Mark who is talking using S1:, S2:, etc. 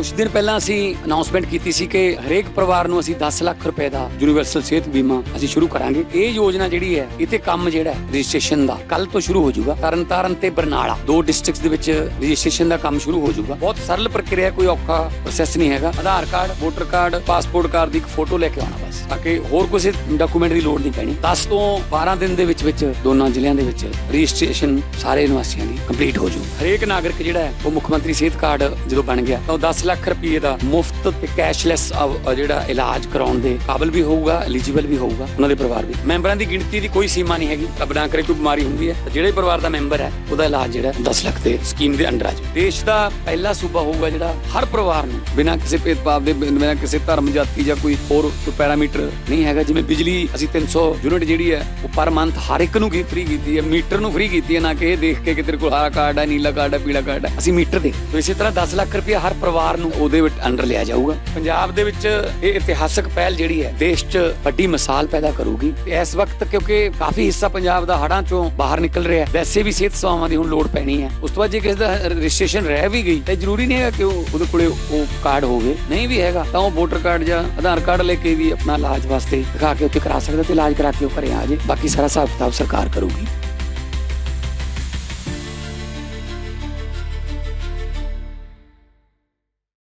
S1: ਕੁਝ ਦਿਨ ਪਹਿਲਾਂ ਅਸੀਂ ਅਨਾਉਂਸਮੈਂਟ ਕੀਤੀ ਸੀ ਕਿ ਹਰੇਕ ਪਰਿਵਾਰ ਨੂੰ ਅਸੀਂ 10 ਲੱਖ ਰੁਪਏ ਦਾ ਯੂਨੀਵਰਸਲ ਸਿਹਤ ਬੀਮਾ ਅਸੀਂ ਸ਼ੁਰੂ ਕਰਾਂਗੇ। ਇਹ ਯੋਜਨਾ ਜਿਹੜੀ ਹੈ ਇਹ ਤੇ ਕੰਮ ਜਿਹੜਾ ਹੈ ਰਜਿਸਟ੍ਰੇਸ਼ਨ ਦਾ ਕੱਲ ਤੋਂ ਸ਼ੁਰੂ ਹੋ ਜਾਊਗਾ। ਤਰਨਤਾਰਨ ਤੇ ਬਰਨਾਲਾ, ਦੋ ਡਿਸਟ੍ਰਿਕਟਸ ਦੇ ਵਿੱਚ ਰਜਿਸਟ੍ਰੇਸ਼ਨ ਦਾ ਕੰਮ ਸ਼ੁਰੂ ਹੋ ਜਾਊਗਾ। ਬਹੁਤ ਸਰਲ ਪ੍ਰਕਿਰਿਆ ਕੋਈ ਔਖਾ ਪ੍ਰੋਸੈਸ ਨਹੀਂ ਹੈਗਾ। Aadhaar card voter card passport card ਦੀ ਇੱਕ ਫੋਟੋ ਲੈ ਕੇ ਆਉਣਾ। ਬਸ ਤਾਂ ਕਿ ਹੋਰ ਕਿਸੇ ਡਾਕੂਮੈਂਟ ਦੀ ਲੋੜ ਨਹੀਂ ਪੈਣੀ। 10 ਤੋਂ 12 ਦਿਨ ਦੇ ਵਿੱਚ ਵਿੱਚ ਦੋਨਾਂ ਜ਼ਿਲ੍ਹਿਆਂ ਦੇ ਵਿੱਚ ਰਜਿਸਟ੍ਰੇਸ਼ਨ ਸਾਰੇ ਨਿਵਾਸੀਆਂ ਦੀ ਕੰਪਲੀਟ ਹੋ ਜੂ ਹਰੇਕ ਨਾਗਰਿਕ ਜਿਹੜਾ ਹੈ, ਉਹ ਮੁੱਖ ਮੰਤਰੀ ਸਿਹਤ ਕਾਰਡ ਜਦੋਂ ਬਣ ਗਿਆ, ਤਾਂ 10 ਲੱਖ ਰੁਪਏ ਦਾ ਮੁਫਤ ਤੇ ਕੈਸ਼ਲੈਸ ਜਿਹੜਾ ਇਲਾਜ ਕਰਾਉਣ ਦੇ ਕਾਬਲ ਵੀ ਹੋਊਗਾ ਐਲੀਜੀਬਲ ਵੀ ਹੋਊਗਾ, ਉਹਨਾਂ ਦੇ ਪਰਿਵਾਰ ਵੀ ਮੈਂਬਰਾਂ ਦੀ ਗਿਣਤੀ ਦੀ ਕੋਈ ਸੀਮਾ ਨਹੀਂ ਹੈਗੀ। ਤਾਂ ਬਿਨਾਂ ਕਰੇ ਕੋਈ ਬਿਮਾਰੀ ਹੁੰਦੀ ਹੈ। ਜਿਹੜੇ ਪਰਿਵਾਰ ਦਾ ਮੈਂਬਰ ਹੈ, ਉਹਦਾ ਇਲਾਜ ਜਿਹੜਾ 10 ਲੱਖ ਦੇ ਸਕੀਮ ਦੇ ਅੰਡਰ ਆ ਜਾਊ। ਦੇਸ਼ ਦਾ ਪਹਿਲਾ ਸੂਬਾ ਹੋਊਗਾ ਜਿਹੜਾ ਹਰ ਪਰਿਵਾਰ ਨੂੰ, ਬਿਨਾਂ ਕਿਸੇ ਭੇਦਭਾਵ ਦੇ, ਬਿਨਾਂ ਕਿਸੇ ਧਰਮ ਜਾਤੀ ਜਾਂ ਕੋਈ ਹੋਰ ਕੋਈ ਮੀਟਰ ਨਹੀਂ ਹੈਗਾ, ਜਿਵੇਂ ਬਿਜਲੀ ਅਸੀਂ 300 ਯੂਨਿਟ ਜਿਹੜੀ ਹੈ, ਉਹ ਪਰ ਮੰਥ ਹਰ ਇੱਕ ਨੂੰ ਕੀ ਫ੍ਰੀ ਕੀਤੀ ਹੈ? ਮੀਟਰ ਨੂੰ ਫ੍ਰੀ ਕੀਤੀ ਹੈ, ਨਾ ਕਿ ਇਹ ਦੇਖ ਕੇ ਕਿ ਤੇਰੇ ਕੋਲ ਹਰਾ ਕਾਰਡ ਹੈ, ਨੀਲਾ ਕਾਰਡ ਹੈ, ਪੀਲਾ ਕਾਰਡ ਹੈ। ਅਸੀਂ ਮੀਟਰ ਦੇ ਤੋ ਇਸੇ ਤਰ੍ਹਾਂ 10 ਲੱਖ ਰੁਪਏ ਹਰ ਪਰਿਵਾਰ ਨੂੰ ਉਹਦੇ ਵਿੱਚ ਅੰਡਰ ਲਿਆ ਜਾਊਗਾ। ਪੰਜਾਬ ਦੇ ਵਿੱਚ ਇਹ ਇਤਿਹਾਸਕ ਪਹਿਲ ਜਿਹੜੀ ਹੈ, ਦੇਸ਼ 'ਚ ਵੱਡੀ ਮਿਸਾਲ ਪੈਦਾ ਕਰੂਗੀ। ਇਸ ਵਕਤ ਕਿਉਂਕਿ ਕਾਫੀ ਹਿੱਸਾ ਪੰਜਾਬ ਦਾ ਹੜਾਂ 'ਚੋਂ ਬਾਹਰ ਨਿਕਲ ਰਿਹਾ ਹੈ। ਵੈਸੇ ਵੀ ਸਿਹਤ ਸੇਵਾਵਾਂ ਦੀ ਹੁਣ ਲੋੜ ਪੈਣੀ ਹੈ। ਉਸ ਤੋਂ ਬਾਅਦ ਜੇ ਕਿਸੇ ਦਾ ਰਜਿਸਟ੍ਰੇਸ਼ਨ ਰਹਿ ਵੀ ਗਈ, ਤਾਂ ਜ਼ਰੂਰੀ ਨਹੀਂ ਹੈਗਾ ਕਿ ਉਹਦੇ ਕੋਲੇ ਉਹ ਕਾਰਡ ਹੋਵੇ। ਨਹੀਂ ਵੀ ਹੈਗਾ, ਤਾਂ ਉਹ ਵੋਟਰ ਕਾਰਡ ਜਾਂ ਆਧਾਰ ਕਾਰਡ ਲੈ ਕੇ ਵੀ ਆਪਣਾ ਇਲਾਜ ਵਾਸਤੇ ਦਿਖਾ ਕੇ ਉੱਥੇ ਕਰਾ ਸਕਦਾ ਤੇ ਇਲਾਜ ਕਰਾ ਕੇ ਉਹ ਘਰੇ ਆ ਜੇ। ਬਾਕੀ ਸਾਰਾ ਹਿਸਾਬ ਕਿਤਾਬ ਸਰਕਾਰ ਕਰੂਗੀ।